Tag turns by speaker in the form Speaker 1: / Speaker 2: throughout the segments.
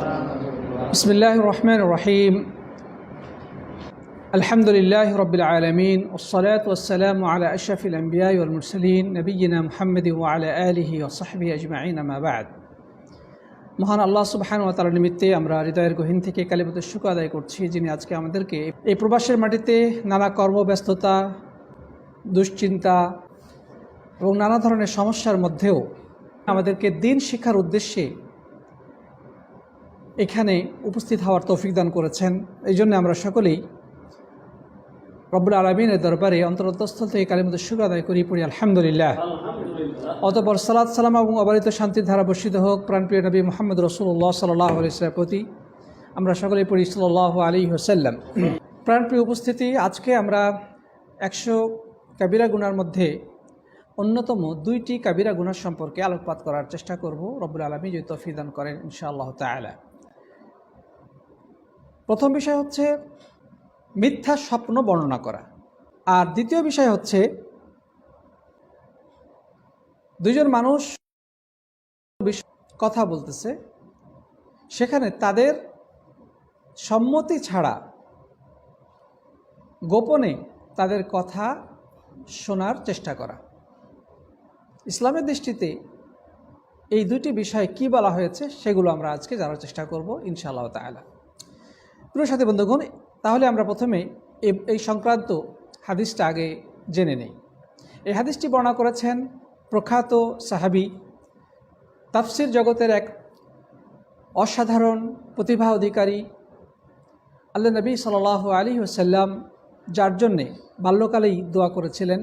Speaker 1: بسم الله الرحمن الرحيم الحمد لله رب العالمين والصلاة والسلام على أشرف الأنبياء والمرسلين نبينا محمد وعلى آله وصحبه أجمعين ما بعد মহান আল্লাহ সুবহান ওয়া তাআলার নিমিত্তে আমরা হৃদয়ের গহীন থেকে কালিমাতুর শুকর আদায় করছি যিনি আজকে আমাদেরকে এই প্রবাসের মাটিতে নানা কর্মব্যস্ততা দুশ্চিন্তা এবং নানা ধরনের সমস্যার মধ্যেও আমাদেরকে দিন শিক্ষার উদ্দেশ্যে এখানে উপস্থিত হওয়ার তৌফিক দান করেছেন। এই জন্য আমরা সকলেই রব্বুল আলমিনের দরবারে অন্তরস্থল থেকে কালীমতো শুক্র আদায় করি, পড়ি, আলহামদুলিল্লাহ। অতপর সালাদ সালাম এবং অবারিত শান্তির ধারা বর্ষিত হোক, প্রাণপ্রিয় নবী মোহাম্মদ রসুল্লাহ সাল্লাহ আলিয়ার প্রতি আমরা সকলেই পড়ি সাল্লাহ আলী হোসাল্লাম প্রাণপ্রিয় উপস্থিতি, আজকে আমরা একশো কাবিরা গুনার মধ্যে অন্যতম দুইটি কাবিরা গুনার সম্পর্কে আলোকপাত করার চেষ্টা করব। রব্বুল আলমী যদি তফি দান করেন, ইনশাআল্লাহ তালা প্রথম বিষয় হচ্ছে মিথ্যা স্বপ্ন বর্ণনা করা। আর দ্বিতীয় বিষয় হচ্ছে দুইজন মানুষ কথা বলতেছে, সেখানে তাদের সম্মতি ছাড়া গোপনে তাদের কথা শোনার চেষ্টা করা। ইসলামের দৃষ্টিতে এই দুটি বিষয় কি বলা হয়েছে সেগুলো আমরা আজকে জানার চেষ্টা করব ইনশাআল্লাহ তাআলা। প্রিয় সাথী বন্ধুগণ, তাহলে আমরা প্রথমে এই সংক্রান্ত হাদিসটা আগে জেনে নেই। এই হাদিসটি বর্ণনা করেছেন প্রখ্যাত সাহাবি। তাফসির জগতের এক অসাধারণ প্রতিভা অধিকারী আল্লাহ নবী সাল আলী ওসাল্লাম যার জন্যে বাল্যকালেই দোয়া করেছিলেন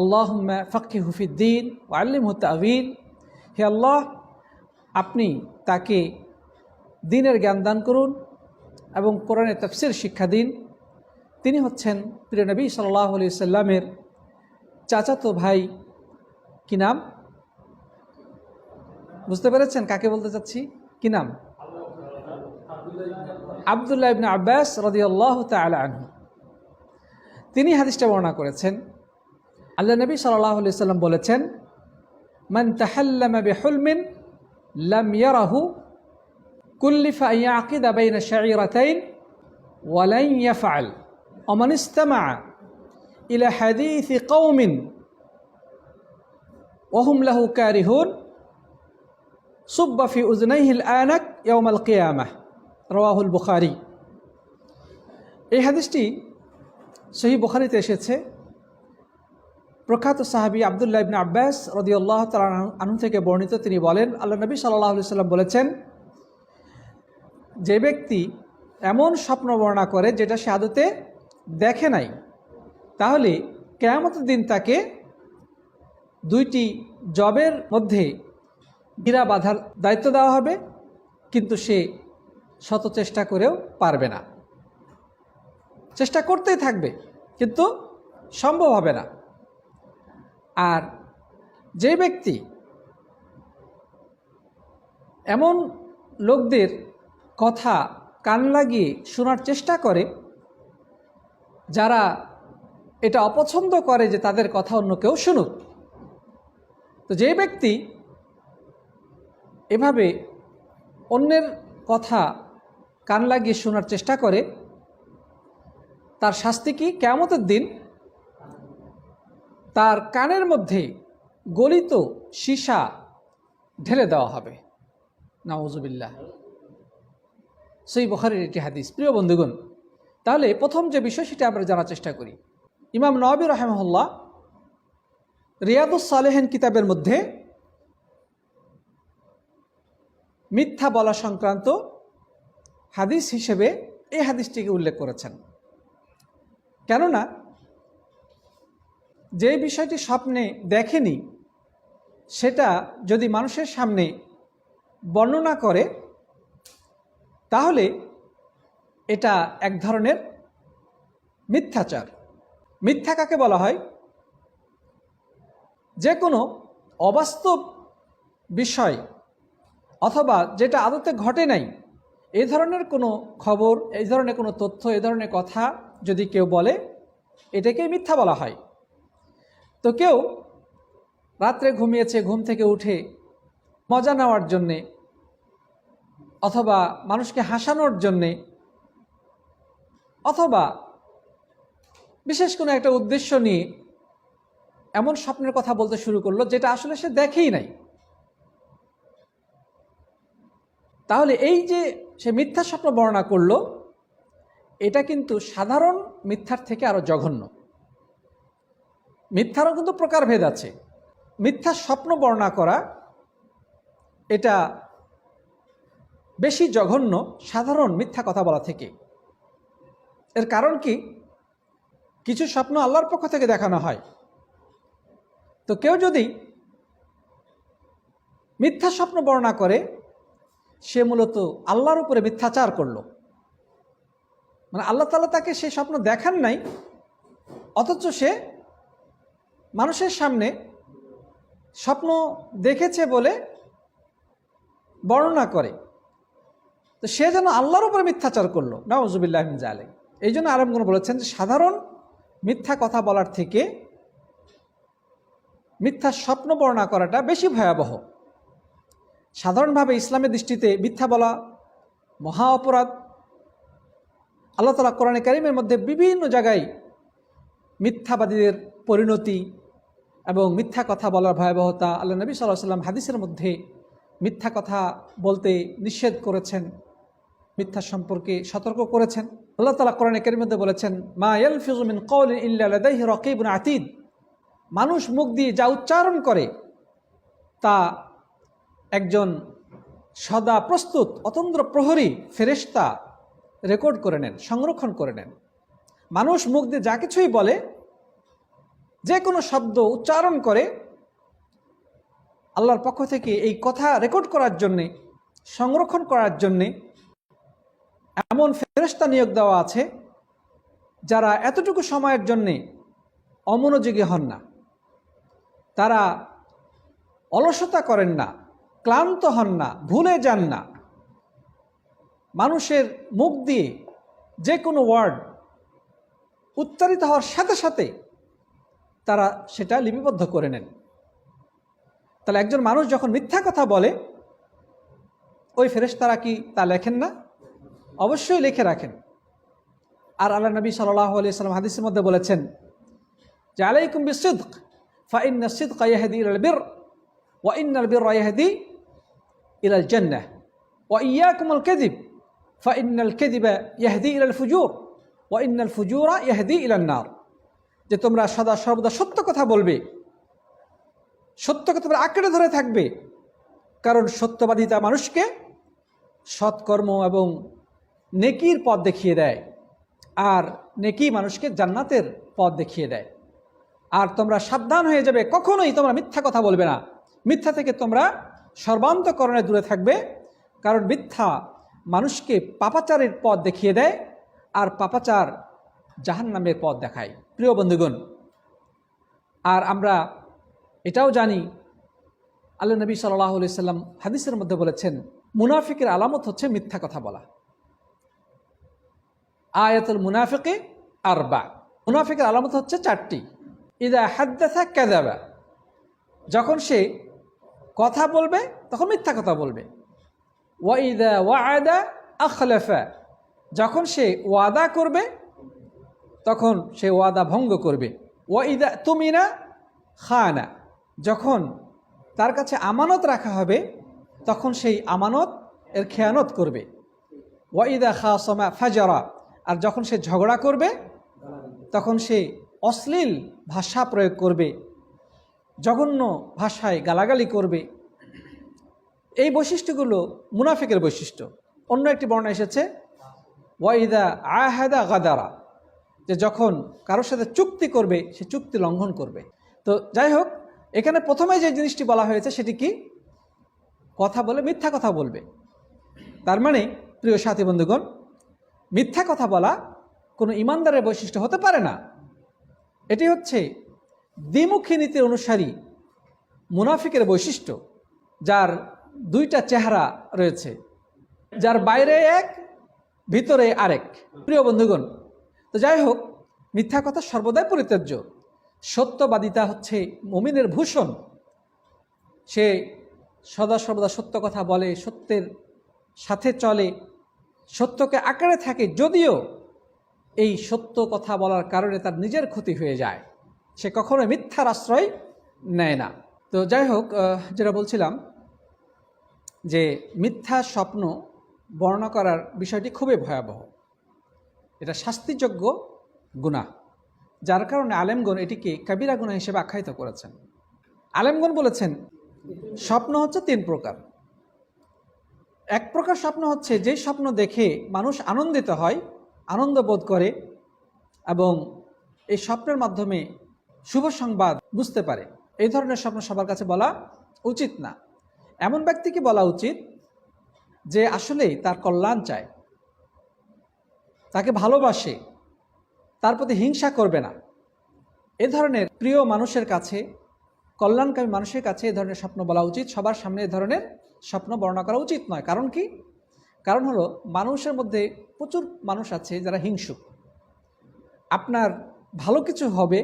Speaker 1: আল্লাহ ফকি হুফিদ্দিন ও আল্লিম আবিন হে আল্লাহ, আপনি তাকে দিনের জ্ঞান দান করুন এবং কোরআনের তফসির শিক্ষা দিন তিনি হচ্ছেন প্রিয় নবী সাল্লাহ আলি সাল্লামের চাচাতো ভাই। কি নাম? বুঝতে পেরেছেন কাকে বলতে চাচ্ছি? কি নাম? আবদুল্লাহ ইবনে আব্বাস রদিয়াল্লাহ তালা আনহু। তিনি হাদিসটা বর্ণনা করেছেন। আল্লাহ নবী সাল্লাহ সাল্লাম বলেছেন, মান তাহাল্লামা বিহুলমিন লাম ইয়ারাহু কুল্লিফা ইয়াকিদা বাইনা শাইরাতাইন ওয়ালাই ইয়াফআল। ওমান ইস্তামা ইলা হাদিস কৌমিন ওহুম লাহু কারিহুন। সুব্বাফি উজনাইহিল আনাক ইয়ামাল কেয়ামাহ। রওয়াহুল বুখারি। এই হাদিসটি সহি বুখারিতে এসেছে। প্রখ্যাত সাহাবি আবদুল্লাহ ইবনা আব্বাস রদিউল্লাহ তাল আনহু থেকে বর্ণিত। তিনি বলেন, আল্লাহ নবী সাল্লাহ সাল্লাম বলেছেন যে ব্যক্তি এমন স্বপ্ন বর্ণনা করে যেটা সে আদতে দেখে নাই, তাহলে কেয়ামতের দিন তাকে দুইটি জবের মধ্যে গিরা বাঁধার দায়িত্ব দেওয়া হবে, কিন্তু সে শত চেষ্টা করেও পারবে না। চেষ্টা করতেই থাকবে, কিন্তু সম্ভব হবে না। আর যে ব্যক্তি এমন লোকদের কথা কান লাগিয়ে শোনার চেষ্টা করে। যারা এটা অপছন্দ করে যে তাদের কথা অন্য কেউ শুনুক। তো যে ব্যক্তি এভাবে অন্যের কথা কান লাগিয়ে শোনার চেষ্টা করে, তার শাস্তি কি কেমতের দিন? তার কানের মধ্যে গলিত সীসা ঢেলে দেওয়া হবে। নাউজুবিল্লাহ। সেই বখারের একটি হাদিস। প্রিয় বন্ধুগণ, তাহলে প্রথম যে বিষয় সেটা আমরা জানার চেষ্টা করি। ইমাম নবী রহমহল্লা রিয়াদুস সালেহেন কিতাবের মধ্যে মিথ্যা বলা সংক্রান্ত হাদিস হিসেবে এই হাদিসটিকে উল্লেখ করেছেন। কেননা, যে বিষয়টি স্বপ্নে দেখেনি, সেটা যদি মানুষের সামনে বর্ণনা করে তাহলে এটা এক ধরনের মিথ্যাচার। মিথ্যা কাকে বলা হয়? যে কোনো অবাস্তব বিষয় অথবা যেটা আদতে ঘটে নাই এই ধরনের কোনো খবর এই ধরনের কোনো তথ্য এই ধরনের কথা যদি কেউ বলে এটাকেই মিথ্যা বলা হয়। তো কেউ রাত্রে ঘুমিয়েছে, ঘুম থেকে উঠে মজা নেওয়ার জন্যে অথবা মানুষকে হাসানোর জন্যে, অথবা বিশেষ কোনো একটা উদ্দেশ্য নিয়ে এমন স্বপ্নের কথা বলতে শুরু করল যেটা আসলে সে দেখেই নাই। তাহলে এই যে সে মিথ্যা স্বপ্ন বর্ণনা করল, এটা কিন্তু সাধারণ মিথ্যার থেকে আরও জঘন্য। মিথ্যারও কিন্তু প্রকারভেদ আছে। মিথ্যা স্বপ্ন বর্ণনা করা, এটা বেশি জঘন্য, সাধারণ মিথ্যা কথা বলা থেকে। এর কারণ কি? কিছু স্বপ্ন আল্লাহর পক্ষ থেকে দেখানো হয়। তো কেউ যদি মিথ্যা স্বপ্ন বর্ণনা করে, সে মূলত আল্লাহর উপরে মিথ্যাচার করল। মানে আল্লাহ তালা তাকে সেই স্বপ্ন দেখান নাই, অথচ সে মানুষের সামনে স্বপ্ন দেখেছে বলে বর্ণনা করে। তো সে যেন আল্লাহর উপরে মিথ্যাচার করল। নওয়াজুবিল্লাহ জালে এই জন্য আরবগুন বলেছেন যে, সাধারণ মিথ্যা কথা বলার থেকে মিথ্যা স্বপ্ন বর্ণনা করাটা বেশি ভয়াবহ। সাধারণভাবে ইসলামের দৃষ্টিতে মিথ্যা বলা মহা অপরাধ। আল্লাহ তালা কোরআনে কারিমের মধ্যে বিভিন্ন জায়গায় মিথ্যাবাদীদের পরিণতি এবং মিথ্যা কথা বলার ভয়াবহতা আল্লাহ নবী সাল্লাহ সাল্লাম হাদিসের মধ্যে মিথ্যা কথা বলতে নিষেধ করেছেন। মিথ্যা সম্পর্কে সতর্ক করেছেন। আল্লাহ তালা কোরআনে কারিমের মধ্যে বলেছেন, মা ইয়াল ফিজুমিন কৌল ইল্লাহ রকিবুন আতিদ। মানুষ মুখ দিয়ে যা উচ্চারণ করে, তা একজন সদা প্রস্তুত অতন্ত্র প্রহরী ফেরেস্তা রেকর্ড করে নেন, সংরক্ষণ করে নেন। মানুষ মুখ দিয়ে যা কিছুই বলে, যে কোনো শব্দ উচ্চারণ করে, আল্লাহর পক্ষ থেকে এই কথা রেকর্ড করার জন্যে, সংরক্ষণ করার জন্যে এমন ফেরস্তা নিয়োগ দেওয়া আছে যারা এতটুকু সময়ের জন্যে অমনোযোগী হন না। তারা অলসতা করেন না, ক্লান্ত হন না, ভুলে যান না। মানুষের মুখ দিয়ে যে কোনো ওয়ার্ড উচ্চারিত হওয়ার সাথে সাথে তারা সেটা লিপিবদ্ধ করে নেন। তাহলে একজন মানুষ যখন মিথ্যা কথা বলে, ওই ফেরেশতারা কি তা লেখেন না? অবশ্যই লিখে রাখেন। আর আল্লাহ নবী সাল্লাহ আলিয়াল্লাম হাদিসের মধ্যে বলেছেন, যে আলাইকুম বিসিদ্ক ফাইন সিদ্ক ইয়াহদি ইলাল বির, ওয়া ইন্নাল বির ইয়াহদি ইলাল ইয়াকুমুল কাযিব ফাইনাল কেদিবা ইয়াহদি ইলাল ফুজুর, ওয়া ইন্নাল ফুজুরা ইয়াহদি ইলাল নার। যে তোমরা সদা সর্বদা সত্য কথা বলবে সত্যকে তোমরা আঁকড়ে ধরে থাকবে, কারণ সত্যবাদিতা মানুষকে সৎকর্ম এবং নেকির পথ দেখিয়ে দেয় আর নেকি মানুষকে জান্নাতের পথ দেখিয়ে দেয়। আর তোমরা সাবধান হয়ে যাবে, কখনোই তোমরা মিথ্যা কথা বলবে না। মিথ্যা থেকে তোমরা সর্বান্তকরণে দূরে থাকবে, কারণ মিথ্যা মানুষকে পাপাচারের পথ দেখিয়ে দেয় আর পাপাচার জাহান নামের পথ দেখায়। প্রিয় বন্ধুগণ, আর আমরা এটাও জানি, আল্লাহ নবী সাল্লাহ সাল্লাম হাদিসের মধ্যে বলেছেন, মুনাফিকের আলামত হচ্ছে মিথ্যা কথা বলা। আয়াতুল মুনাফিকে আর বা মুনাফিকের আলামত হচ্ছে চারটি। ইদা হাদ্দাথা ক্যাদাবা যখন সে কথা বলবে, তখন মিথ্যা কথা বলবে। ওয়া ইদা ওয়া আয়দা আখলেফা। যখন সে ওয়াদা করবে, তখন সে ওয়াদা ভঙ্গ করবে। ওয়া ওয়াইদা তুমিনা খানা। যখন তার কাছে আমানত রাখা হবে, তখন সেই আমানত এর খেয়ানত করবে। ওয়াইদা খাসমা ফাজারা। আর যখন সে ঝগড়া করবে, তখন সে অশ্লীল ভাষা প্রয়োগ করবে, জঘন্য ভাষায় গালাগালি করবে। এই বৈশিষ্ট্যগুলো মুনাফিকের বৈশিষ্ট্য। অন্য একটি বর্ণনা এসেছে, ওয়াইদা আহাদা গাদারা যে যখন কারোর সাথে চুক্তি করবে, সে চুক্তি লঙ্ঘন করবে। তো যাই হোক, এখানে প্রথমে যে জিনিসটি বলা হয়েছে সেটি কি? কথা বলে মিথ্যা কথা বলবে। তার মানে প্রিয় সাথী বন্ধুগণ মিথ্যা কথা বলা কোনো ইমানদারের বৈশিষ্ট্য হতে পারে না। এটি হচ্ছে দ্বিমুখী নীতির অনুসারী মুনাফিকের বৈশিষ্ট্য, যার দুইটা চেহারা রয়েছে, যার বাইরে এক, ভিতরে আরেক। প্রিয় বন্ধুগণ, তো যাই হোক, মিথ্যা কথা সর্বদাই পরিত্যাজ্য। সত্যবাদিতা হচ্ছে মমিনের ভূষণ। সে সদা সর্বদা সত্য কথা বলে, সত্যের সাথে চলে সত্যকে আঁকড়ে থাকে যদিও এই সত্য কথা বলার কারণে তার নিজের ক্ষতি হয়ে যায়। সে কখনো মিথ্যার আশ্রয় নেয় না। তো যাই হোক যেটা বলছিলাম যে মিথ্যা স্বপ্ন বর্ণনা করার বিষয়টি খুবই ভয়াবহ। এটা শাস্তিযোগ্য গুণা, যার কারণে আলেমগণ এটিকে কাবিরা গুণা হিসেবে আখ্যায়িত করেছেন। আলেমগণ বলেছেন, স্বপ্ন হচ্ছে তিন প্রকার। এক প্রকার স্বপ্ন হচ্ছে, যে স্বপ্ন দেখে মানুষ আনন্দিত হয়, আনন্দ বোধ করে এবং এই স্বপ্নের মাধ্যমে শুভ সংবাদ বুঝতে পারে। এই ধরনের স্বপ্ন সবার কাছে বলা উচিত না। এমন ব্যক্তিকে বলা উচিত যে আসলেই তার কল্যাণ চায়। তাকে ভালোবাসে, তার প্রতি হিংসা করবে না। এ ধরনের প্রিয় মানুষের কাছে, কল্যাণকামী মানুষের কাছে এ ধরনের স্বপ্ন বলা উচিত। সবার সামনে এ ধরনের স্বপ্ন বর্ণনা করা উচিত নয়। কারণ কি? কারণ হলো, মানুষের মধ্যে প্রচুর মানুষ আছে যারা হিংসুক। আপনার ভালো কিছু হবে,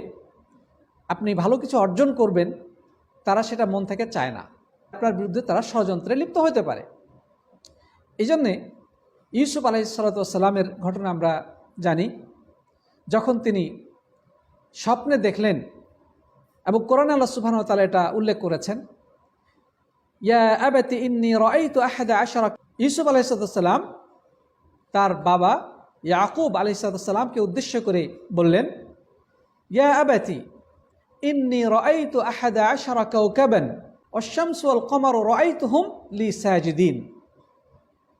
Speaker 1: আপনি ভালো কিছু অর্জন করবেন, তারা সেটা মন থেকে চায় না। আপনার বিরুদ্ধে তারা ষড়যন্ত্রে লিপ্ত হতে পারে। এই জন্যে ইউসুফ আলাইসালামের ঘটনা আমরা জানি, যখন তিনি স্বপ্নে দেখলেন এবং কোরআন আল্লাহ সুবহান তালা এটা উল্লেখ করেছেন ইয়া আবাতি ইন্নি রাইতু আহাদা আশারা ইউসুফ আলাইসালাম তার বাবা ইয়াকুব আলাইসালামকে উদ্দেশ্য করে বললেন, ইয়া আবাতি ইন্নি রাইতু আহাদা আশারা কৌকাবেন অশামসু আল কমার রাইত হুম লি সাজদিন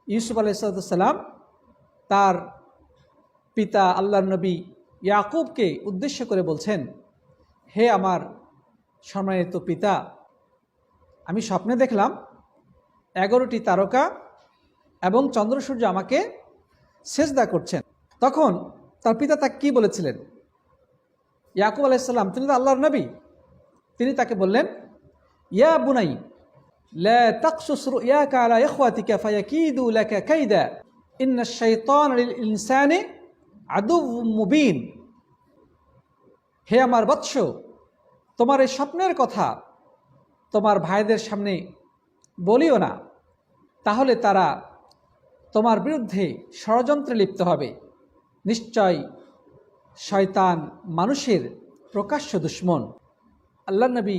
Speaker 1: ইউসুফ আলাইসালাম তার পিতা আল্লাহ নবী ইয়াকুবকে উদ্দেশ্য করে বলছেন, হে আমার সম্মানিত পিতা আমি স্বপ্নে দেখলাম এগারোটি তারকা এবং চন্দ্রসূর্য আমাকে সেজদা করছেন। তখন তার পিতা তাকে কী বলেছিলেন? ইয়াকুব আলাইসাল্লাম তিনি তো আল্লাহর নবী। তিনি তাকে বললেন, ইয়া বুনাই হে আমার বৎস, তোমার এই স্বপ্নের কথা তোমার ভাইদের সামনে বলিও না, তাহলে তারা তোমার বিরুদ্ধে ষড়যন্ত্রে লিপ্ত হবে। নিশ্চয় শয়তান মানুষের প্রকাশ্য দুশ্মন। আল্লাহ নবী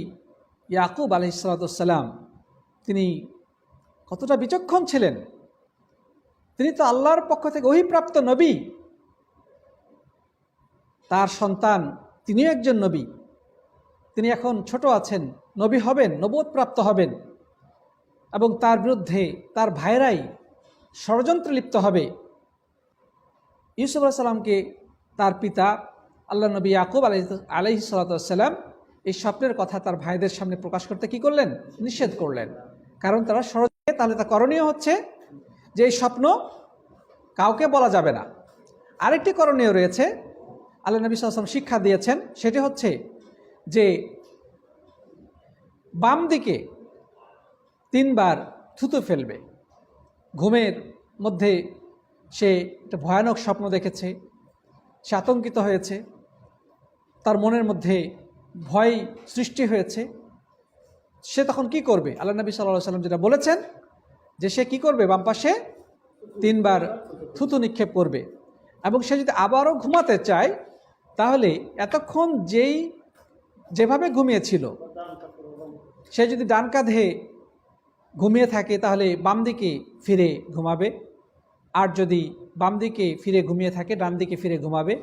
Speaker 1: ইয়াকুব আলহিসাল্লাম তিনি কতটা বিচক্ষণ ছিলেন। তিনি তো আল্লাহর পক্ষ থেকে অহিপ্রাপ্ত নবী। তার সন্তান তিনিও একজন নবী। তিনি এখন ছোট আছেন। নবী হবেন প্রাপ্ত হবেন এবং তার বিরুদ্ধে তার ভাইরাই ষড়যন্ত্রে লিপ্ত হবে। ইউসুফ সাল্লামকে তার পিতা আল্লাহ নবী ইয়াকুব আলহ আলহি সাল্লাম এই স্বপ্নের কথা তার ভাইদের সামনে প্রকাশ করতে কি করলেন? নিষেধ করলেন। কারণ তারা ষড়যন্ত্রে, তাহলে তা করণীয় হচ্ছে যে এই স্বপ্ন কাউকে বলা যাবে না। আরেকটি করণীয় রয়েছে, আল্লাহ নবী সাল্লাম শিক্ষা দিয়েছেন, সেটি হচ্ছে যে বাম দিকে তিনবার থুতু ফেলবে। ঘুমের মধ্যে সে একটা ভয়ানক স্বপ্ন দেখেছে, সে আতঙ্কিত হয়েছে, তার মনের মধ্যে ভয় সৃষ্টি হয়েছে। সে তখন কি করবে? আল্লাহ নবী সাল্লাহ সাল্লাম যেটা বলেছেন যে সে কি করবে? বাম পাশে তিনবার থুতু নিক্ষেপ করবে এবং সে যদি আবারও ঘুমাতে চায়, তাহলে এতক্ষণ যেই যেভাবে ঘুমিয়েছিল সে যদি ডান কাঁধে ঘুমিয়ে থাকে, তাহলে বাম দিকে ফিরে ঘুমাবে। আর যদি বাম দিকে ফিরে ঘুমিয়ে থাকে, ডান দিকে ফিরে ঘুমাবে।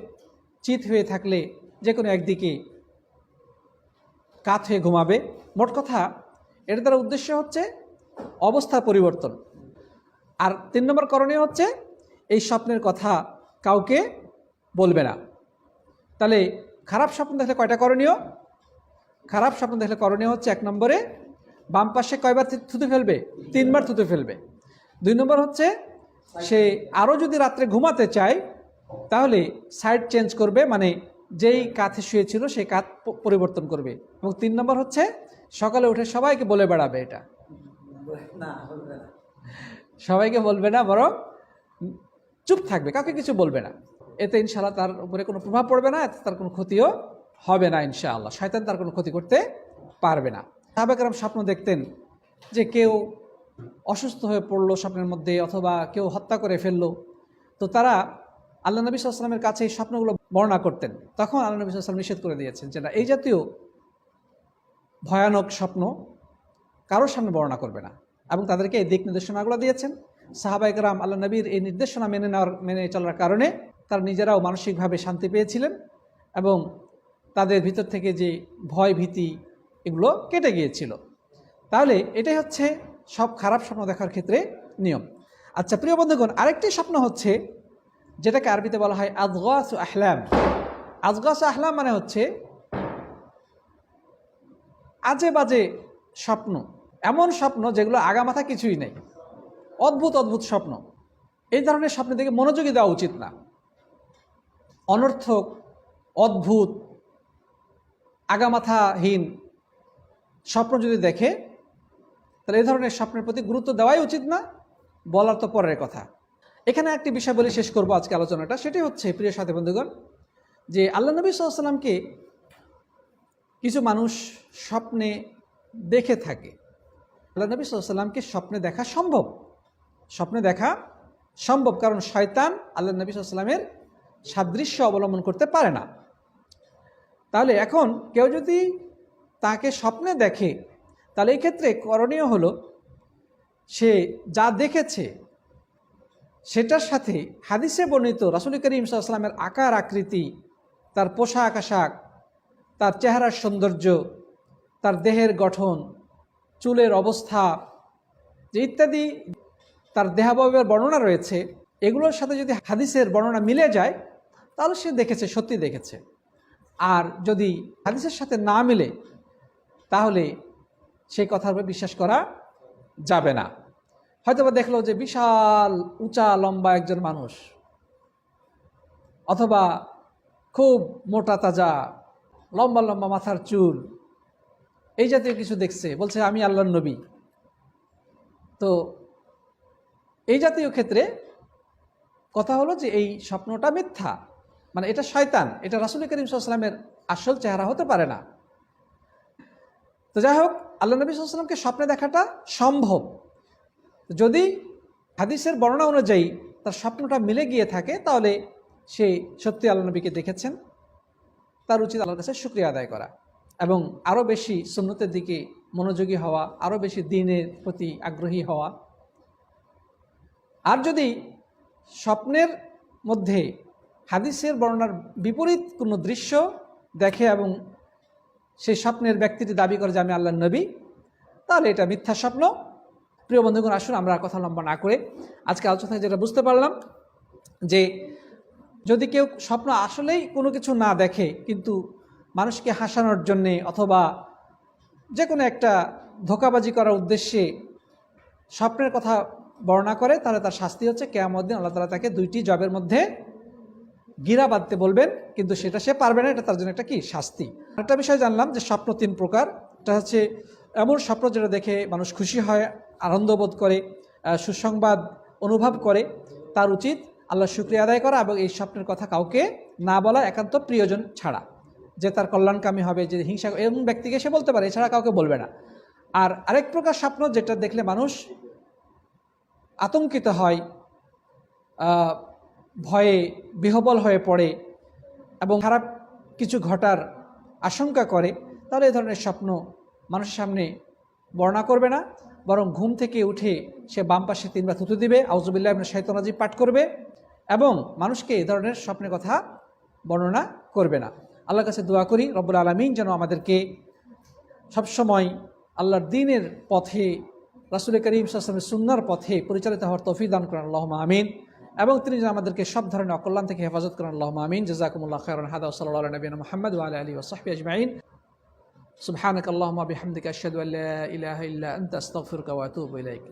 Speaker 1: চিত হয়ে থাকলে যে কোনো একদিকে কাত হয়ে ঘুমাবে। মোট কথা, এর দ্বারা উদ্দেশ্য হচ্ছে অবস্থা পরিবর্তন। আর তিন নম্বর করণীয় হচ্ছে, এই স্বপ্নের কথা কাউকে বলবে না। তাহলে খারাপ স্বপ্ন দেখলে কয়টা করণীয়? খারাপ স্বপ্ন দেখলে করণীয় হচ্ছে এক নম্বরে বাম পাশে কয়বার থুতু ফেলবে? তিনবার থুতে ফেলবে। দুই নম্বর হচ্ছে সে আরও যদি রাত্রে ঘুমাতে চায় তাহলে সাইড চেঞ্জ করবে মানে যেই কাঁথে শুয়েছিল সেই কাঁথ পরিবর্তন করবে। এবং তিন নম্বর হচ্ছে সকালে উঠে সবাইকে বলে বেড়াবে এটা। সবাইকে বলবে না বরং চুপ থাকবে কাউকে কিছু বলবে না। এতে ইনশাল্লাহ তার উপরে কোনো প্রভাব পড়বে না এতে তার কোনো ক্ষতিও হবে না ইনশাআল্লাহ। শয়তান তার কোনো ক্ষতি করতে পারবে না। সাহাবাকেরাম স্বপ্ন দেখতেন যে কেউ অসুস্থ হয়ে পড়ল স্বপ্নের মধ্যে অথবা কেউ হত্যা করে ফেলল। তো তারা আল্লাহ নবী সাল্লামের কাছে এই স্বপ্নগুলো বর্ণনা করতেন। তখন আল্লাহ নবী সাল্লাম নিষেধ করে দিয়েছেন যে, না, এই জাতীয় ভয়ানক স্বপ্ন কারোর সামনে বর্ণনা করবে না। এবং তাদেরকে এই দিক নির্দেশনাগুলো দিয়েছেন। সাহাবাইকরাম আল্লাহ নবীর এই নির্দেশনা মেনে নেওয়ার, মেনে চলার কারণে তারা নিজেরাও মানসিকভাবে শান্তি পেয়েছিলেন এবং তাদের ভিতর থেকে যে ভয় ভীতি এগুলো কেটে গিয়েছিল। তাহলে এটাই হচ্ছে সব খারাপ স্বপ্ন দেখার ক্ষেত্রে নিয়ম। আচ্ছা প্রিয় বন্ধুগণ, আরেকটি স্বপ্ন হচ্ছে যেটাকে আরবিতে বলা হয় আজগাস আহলাম। আজগাস আহলাম মানে হচ্ছে আজে বাজে স্বপ্ন, এমন স্বপ্ন যেগুলো আগামাথা কিছুই নেই। অদ্ভুত অদ্ভুত স্বপ্ন। এই ধরনের স্বপ্ন থেকে মনোযোগী দেওয়া উচিত না। অনর্থক, অদ্ভুত আগামাথাহীন স্বপ্ন যদি দেখে, তাহলে এই ধরনের স্বপ্নের প্রতি গুরুত্ব দেওয়াই উচিত না, বলার তো পরের কথা। এখানে একটি বিষয় বলে শেষ করব আজকে আলোচনাটা, সেটি হচ্ছে, প্রিয় সাথী বন্ধুগণ, যে আল্লাহ নবী সাল্লামকে কিছু মানুষ স্বপ্নে দেখে থাকে। আল্লাহ নবী সাল্লামকে স্বপ্নে দেখা সম্ভব। স্বপ্নে দেখা সম্ভব, কারণ শয়তান আল্লাহ নবী সাল্লামের সাদৃশ্য অবলম্বন করতে পারে না। তাহলে এখন কেউ যদি তাকে স্বপ্নে দেখে, তাহলে এই ক্ষেত্রে করণীয় হলো সে যা দেখেছে, সেটার সাথে হাদিসে বর্ণিত রাসুল করিম সাল্লামের আকার, আকৃতি, তার পোশাক, আশাক, তার চেহারার সৌন্দর্য, তার দেহের গঠন, চুলের অবস্থা, যে ইত্যাদি তার দেহাবয়ের বর্ণনা রয়েছে, এগুলোর সাথে যদি হাদিসের বর্ণনা মিলে যায়, তাহলে সে দেখেছে সত্যি দেখেছে। আর যদি হাদিসের সাথে না মিলে, তাহলে সেই কথার উপর বিশ্বাস করা যাবে না। হয়তোবা দেখল যে বিশাল, উঁচা, লম্বা একজন মানুষ, অথবা খুব মোটা, তাজা, লম্বা লম্বা মাথার চুল, এই জাতীয় কিছু দেখছে, বলছে, আমি আল্লাহর নবী। তো এই জাতীয় ক্ষেত্রে কথা হলো যে এই স্বপ্নটা মিথ্যা। মানে এটা শয়তান, এটা রাসুল করিম সাল্লামের আসল চেহারা হতে পারে না। তো যাই হোক, আল্লাহ নবী সাল্লামকে স্বপ্নে দেখাটা সম্ভব। যদি হাদিসের বর্ণনা অনুযায়ী তার স্বপ্নটা মিলে গিয়ে থাকে, তাহলে সে সত্যি আল্লাহ নবীকে দেখেছেন। তার উচিত আল্লাহর কাছে শুক্রিয়া আদায় করা এবং আরও বেশি সুন্নতের দিকে মনোযোগী হওয়া, আরও বেশি দিনের প্রতি আগ্রহী হওয়া। আর যদি স্বপ্নের মধ্যে হাদিসের বর্ণার বিপরীত কোনো দৃশ্য দেখে এবং সেই স্বপ্নের ব্যক্তিটি দাবি করে যে আমি আল্লাহ নবী, তাহলে এটা মিথ্যা স্বপ্ন। প্রিয় বন্ধুগণ, আসুন আমরা কথা লম্বা না করে আজকে আলোচনা থেকে যেটা বুঝতে পারলাম যে যদি কেউ স্বপ্ন আসলেই কোনো কিছু না দেখে, কিন্তু মানুষকে হাসানোর জন্যে অথবা যে কোনো একটা ধোকাবাজি করার উদ্দেশ্যে স্বপ্নের কথা বর্ণনা করে, তাহলে তার শাস্তি হচ্ছে কেয়ামত দিন আল্লাহ তালা তাকে দুইটি জবের মধ্যে গিরা বাঁধতে বলবেন, কিন্তু সেটা সে পারবে না, এটা তার জন্য একটা কি? শাস্তি। একটা বিষয় জানলাম যে স্বপ্ন তিন প্রকার। এটা হচ্ছে এমন স্বপ্ন যেটা দেখে মানুষ খুশি হয়, আনন্দ বোধ করে সুসংবাদ অনুভব করে। তার উচিত আল্লাহ শুক্রিয়া আদায় করা এবং এই স্বপ্নের কথা কাউকে না বলা একান্ত প্রিয়জন ছাড়া। যে তার কল্যাণকামী হবে, যে হিংসা এমন ব্যক্তিকে সে বলতে পারে, এছাড়া কাউকে বলবে না। আর আরেক প্রকার স্বপ্ন যেটা দেখলে মানুষ আতঙ্কিত হয় ভয়ে বিহবল হয়ে পড়ে এবং খারাপ কিছু ঘটার আশঙ্কা করে, তাহলে এ ধরনের স্বপ্ন মানুষের সামনে বর্ণনা করবে না। বরং ঘুম থেকে উঠে সে বাম পাশে তিনবার থুতু দিবে আউজুবিল্লাহ শাইতানাজি পাঠ করবে এবং মানুষকে এ ধরনের স্বপ্নের কথা বর্ণনা করবে না। আল্লাহর কাছে দোয়া করি, রব্বুল আলমিন যেন আমাদেরকে সবসময় আল্লাহর দিনের পথে রাসুল করিম সাসলামের সুন্নার পথে পরিচালিত হওয়ার তৌফিক দান করেন। আল্লাহ আমিন। এবং তিনি যেন আমাদেরকে সব ধরনের অকল্যাণ থেকে হেফাজত করেন আল্লাহ আমিন জাজাকুমুল্লাহ খায়রন হাদা সাল্লাহ নবীন মোহাম্মদ ওয়াল আলী ওসাহবি আজমাইন سبحانك اللهم وبحمدك أشهد أن لا إله إلا أنت أستغفرك وأتوب إليك